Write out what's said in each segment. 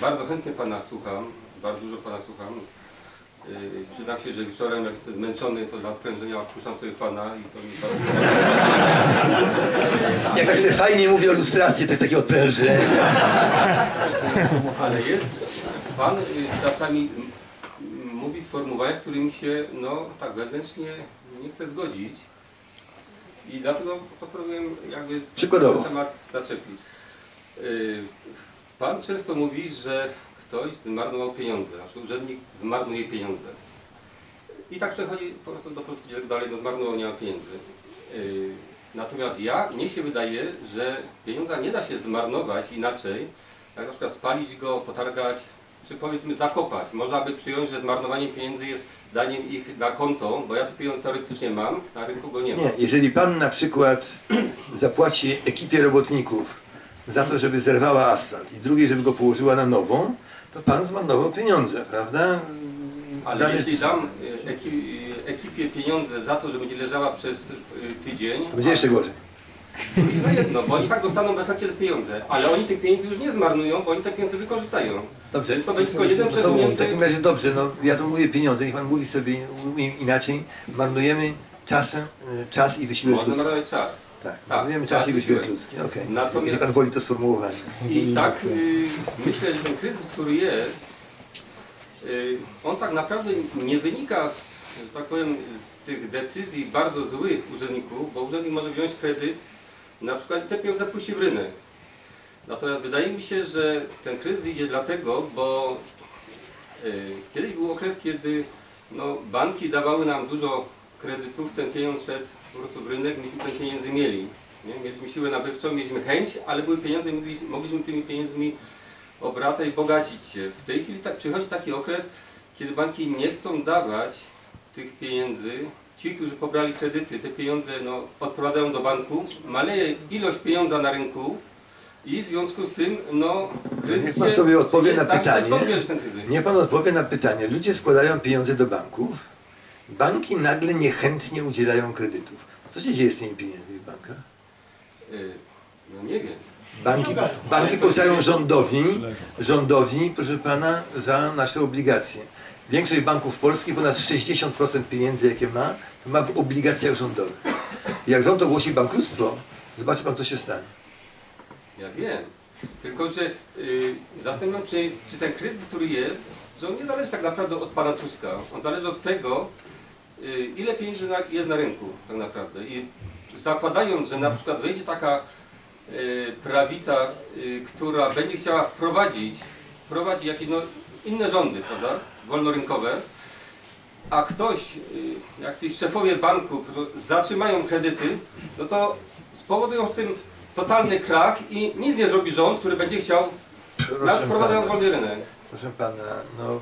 bardzo chętnie Pana słucham, bardzo dużo Pana słucham. Yy, przyznam się, że wieczorem jak jestem zmęczony, to dla odprężenia puszczam sobie Pana i to mi bardzo Jak tak sobie fajnie mówi o lustracji, to jest takie odprężenie. Ale jest, Pan y, czasami mówi sformułowania, z którymi się, no tak wewnętrznie nie chce zgodzić. I dlatego postanowiłem jakby Przykładowo. ten temat zaczepić. Y, Pan często mówi, że ktoś zmarnował pieniądze, znaczy urzędnik zmarnuje pieniądze. I tak przechodzi po prostu do prostu dalej do zmarnowania pieniędzy. Y, Natomiast ja, mnie się wydaje, że pieniądza nie da się zmarnować inaczej, jak na przykład spalić go, potargać, czy powiedzmy zakopać. Można by przyjąć, że zmarnowanie pieniędzy jest daniem ich na konto, bo ja te pieniądze teoretycznie mam, na rynku go nie ma. Nie, jeżeli pan na przykład zapłaci ekipie robotników za to, żeby zerwała asfalt i drugiej, żeby go położyła na nową, to pan zmarnował pieniądze, prawda? Ale Dane- jeśli dam eki, y, ekipie pieniądze za to, że będzie leżała przez y, tydzień, To będzie jeszcze gorzej. no jedno, bo oni tak dostaną w efekcie te pieniądze, ale oni tych pieniędzy już nie zmarnują, bo oni te pieniądze wykorzystają. Dobrze. Więc to będzie tylko jeden No w takim razie dobrze, no ja to mówię pieniądze, niech pan mówi sobie in- inaczej. Marnujemy czasem, czas i wysiłek Można marnować czas. Tak, Tak, czas tak, i wysiłek ludzki. Okej. Natomiast- Jeżeli pan woli to sformułowanie. I tak y, myślę, że ten kryzys, który jest, y, on tak naprawdę nie wynika, z, że tak powiem, z tych decyzji bardzo złych urzędników, bo urzędnik może wziąć kredyt, na przykład i te pieniądze puści w rynek. Natomiast wydaje mi się, że ten kryzys idzie dlatego, bo y, kiedyś był okres, kiedy no, banki dawały nam dużo kredytów, ten pieniądz szedł po prostu w rynek, myśmy ten pieniędzy mieli. Nie? Mieliśmy siłę nabywczą, mieliśmy chęć, ale były pieniądze i mogliśmy, mogliśmy tymi pieniędzmi obracać, bogacić się. W tej chwili tak, przychodzi taki okres, kiedy banki nie chcą dawać tych pieniędzy. Ci, którzy pobrali kredyty, te pieniądze no, odprowadzają do banku, maleje ilość pieniądza na rynku i w związku z tym no, Niech pan sobie odpowie na tak, pytanie. Niech pan odpowie na pytanie. Ludzie składają pieniądze do banków, banki nagle niechętnie udzielają kredytów. Co się dzieje z tymi pieniędzmi w bankach? Y, No nie wiem. Banki, banki płacają rządowi, rządowi, proszę pana, za nasze obligacje. Większość banków polskich, ponad 60% pieniędzy, jakie ma, to ma w obligacjach rządowych. Jak rząd ogłosi bankructwo, zobaczy pan, co się stanie. Ja wiem. Tylko, że y, zastanawiam się, czy, czy ten kryzys, który jest, że on nie zależy tak naprawdę od pana Tuska. On zależy od tego, ile pieniędzy jest na rynku tak naprawdę. I zakładając, że na przykład wejdzie taka y, prawica, y, która będzie chciała wprowadzić, wprowadzić jakieś no, inne rządy, prawda, wolnorynkowe, a ktoś, y, jak ci szefowie banku zatrzymają kredyty, no to spowodują z tym totalny krach i nic nie zrobi rząd, który będzie chciał nas wprowadzać wolny rynek. proszę pana, no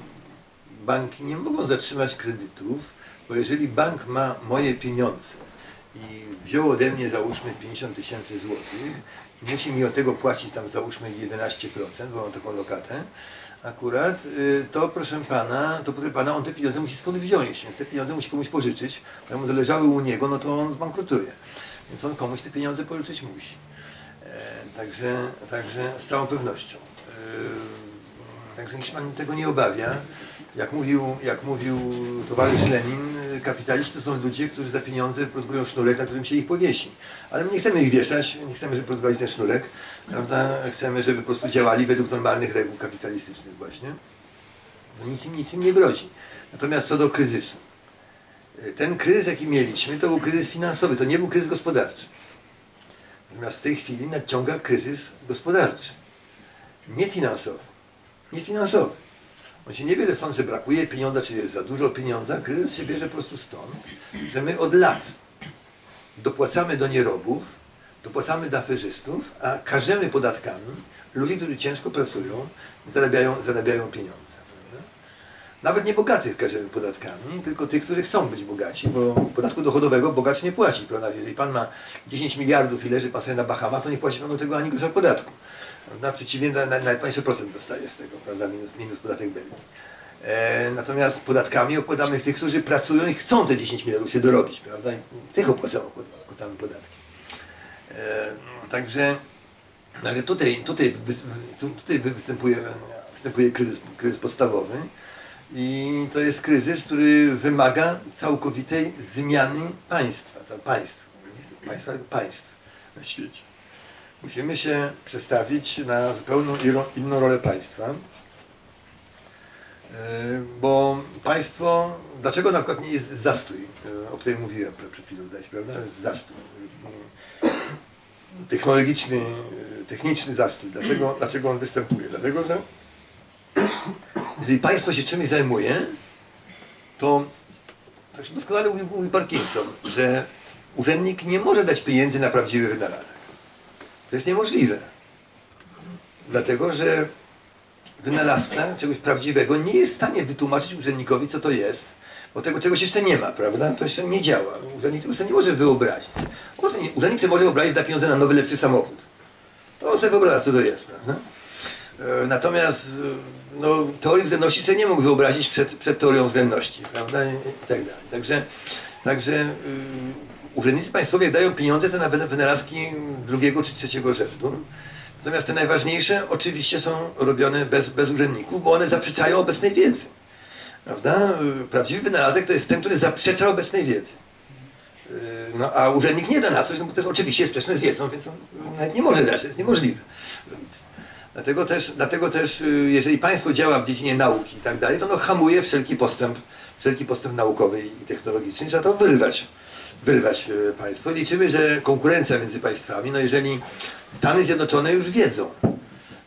banki nie mogą zatrzymać kredytów, bo jeżeli bank ma moje pieniądze i wziął ode mnie załóżmy 50 tysięcy złotych i musi mi od tego płacić tam załóżmy 11%, bo mam taką lokatę, akurat, y, to proszę pana, to proszę pana, on te pieniądze musi skąd wziąć, więc te pieniądze musi komuś pożyczyć, bo mu zależały u niego, no to on zbankrutuje. Więc on komuś te pieniądze pożyczyć musi. E, Także, także z całą pewnością. E, Także niech się pan tego nie obawia. Jak mówił, jak mówił towarzysz Lenin, kapitaliści to są ludzie, którzy za pieniądze produkują sznurek, na którym się ich powiesi. Ale my nie chcemy ich wieszać, nie chcemy, żeby produkowali ten sznurek, prawda? Chcemy, żeby po prostu działali według normalnych reguł kapitalistycznych właśnie. No nic, im, nic im nie grozi. Natomiast co do kryzysu. Ten kryzys, jaki mieliśmy, to był kryzys finansowy, to nie był kryzys gospodarczy. Natomiast w tej chwili nadciąga kryzys gospodarczy. Nie finansowy. Nie finansowy. On się nie bierze stąd, że brakuje pieniądza, czy jest za dużo pieniądza. Kryzys się bierze po prostu stąd, że my od lat dopłacamy do nierobów, dopłacamy do aferzystów, a każemy podatkami ludzi, którzy ciężko pracują, zarabiają, zarabiają pieniądze. Nawet nie bogatych każemy podatkami, tylko tych, którzy chcą być bogaci, bo podatku dochodowego bogacz nie płaci. Prawda? Jeżeli pan ma 10 miliardów i leży pan sobie na Bahamach, to nie płaci pan tego ani grosza podatku. Na przeciwnie, na- na- nawet procent dostaje z tego, prawda? Minus, minus podatek Belgii. E, natomiast podatkami obkładamy tych, którzy pracują i chcą te 10 miliardów się dorobić, prawda? I tych opłacamy, opłacamy podatki. E, także Także tutaj, tutaj, tutaj występuje, występuje kryzys, kryzys podstawowy i to jest kryzys, który wymaga całkowitej zmiany państwa, państw, państwa, państw na świecie. Musimy się przestawić na zupełnie iro- inną rolę państwa, E, bo państwo, dlaczego na przykład nie jest zastój, e, o którym mówiłem przed- przed chwilą, zdaje się, prawda? Jest zastój technologiczny, e, techniczny zastój. Dlaczego, dlaczego on występuje? Dlatego, że jeżeli państwo się czymś zajmuje, to, to się doskonale mówi, mówi Parkinson, że urzędnik nie może dać pieniędzy na prawdziwy wynalazek. To jest niemożliwe. Dlatego, że wynalazca czegoś prawdziwego nie jest w stanie wytłumaczyć urzędnikowi, co to jest, bo tego czegoś jeszcze nie ma, prawda? To jeszcze nie działa. Urzędnik tego sobie nie może wyobrazić. Urzędnik sobie może wyobrazić da pieniądze na nowy, lepszy samochód. To sobie wyobraża, co to jest, prawda? E, Natomiast e, no, teorii względności sobie nie mógł wyobrazić przed, przed teorią względności, prawda? I, i tak dalej. Także, także y, urzędnicy państwowie dają pieniądze te na wyna- wynalazki drugiego czy trzeciego rzędu. Natomiast te najważniejsze oczywiście są robione bez, bez urzędników, bo one zaprzeczają obecnej wiedzy. Prawda? Y, Prawdziwy wynalazek to jest ten, który zaprzecza obecnej wiedzy. Y, No, a urzędnik nie da na coś, no bo to jest oczywiście sprzeczne z wiedzą, więc on nawet nie może dać, to jest niemożliwe. Dlatego też, dlatego też y, jeżeli państwo działa w dziedzinie nauki i tak dalej, to ono hamuje wszelki postęp, wszelki postęp naukowy i technologiczny. Trzeba to wyrwać, wyrwać y, państwo. Liczymy, że konkurencja między państwami, no jeżeli Stany Zjednoczone już wiedzą,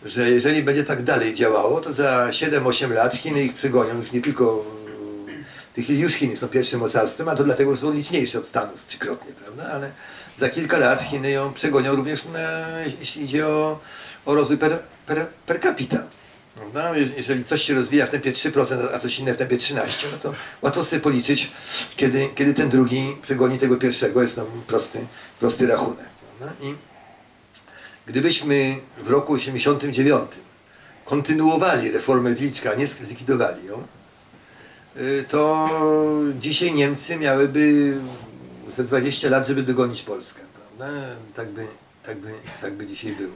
że jeżeli będzie tak dalej działało, to za 7-8 lat Chiny ich przegonią, już nie tylko y, w tej chwili już Chiny są pierwszym mocarstwem, a to dlatego, że są liczniejsze od Stanów, trzykrotnie, prawda? Ale za kilka lat Chiny ją przegonią również, na, jeśli idzie o, o rozwój per, per capita. Prawda? Je- Jeżeli coś się rozwija w tempie 3%, a coś inne w tempie 13%, no to łatwo sobie policzyć, kiedy, kiedy ten drugi przegoni tego pierwszego. Jest to prosty, prosty rachunek. Prawda? I gdybyśmy w roku 89 kontynuowali reformę Wilczka, nie zlikwidowali ją, y, to dzisiaj Niemcy miałyby ze 20 lat, żeby dogonić Polskę. Prawda? Tak, by, tak, by, tak by dzisiaj było.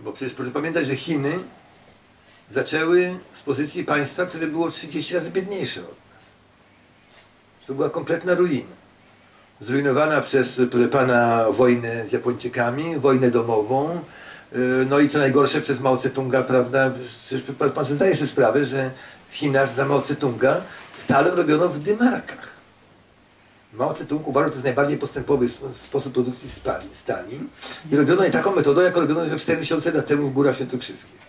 Bo przecież proszę pamiętać, że Chiny zaczęły z pozycji państwa, które było 30 razy biedniejsze od nas. To była kompletna ruina. Zrujnowana przez, pana, wojnę z Japończykami, wojnę domową, yy, no i co najgorsze przez Mao Tse-tunga, prawda? Przecież pan sobie zdaje sobie sprawę, że w Chinach za Mao Tse-tunga stale robiono w dymarkach. Mao Tse-tung uważał, że to jest najbardziej postępowy spo- sposób produkcji stali, i robiono je taką metodą, jak robiono już 4000 lat temu w Górach Świętokrzyskich.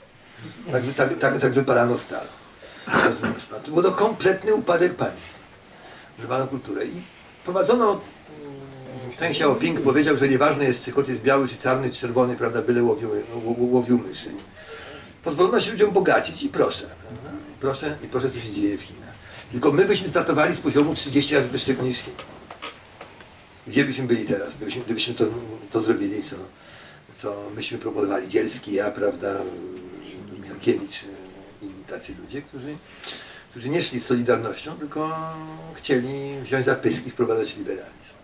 Tak, tak, tak, tak wypalano stal. Rozumiesz pan? To był to kompletny upadek państwa. Używano kulturę. I prowadzono, mm, Ten Xiaoping powiedział, że nieważne jest, czy kot jest biały, czy czarny, czy czerwony, prawda, byle łowił, łowił myszy. Pozwolono się ludziom bogacić i proszę, prawda? I proszę, i proszę, co się dzieje w Chinach. Tylko my byśmy startowali z poziomu 30 razy wyższego niż Chiny. Gdzie byśmy byli teraz, gdybyśmy, gdybyśmy to, to zrobili, co, co myśmy proponowali, Dzielski, ja, prawda, Michalkiewicz, inni tacy ludzie, którzy, którzy nie szli z Solidarnością, tylko chcieli wziąć za pyski i wprowadzać liberalizm.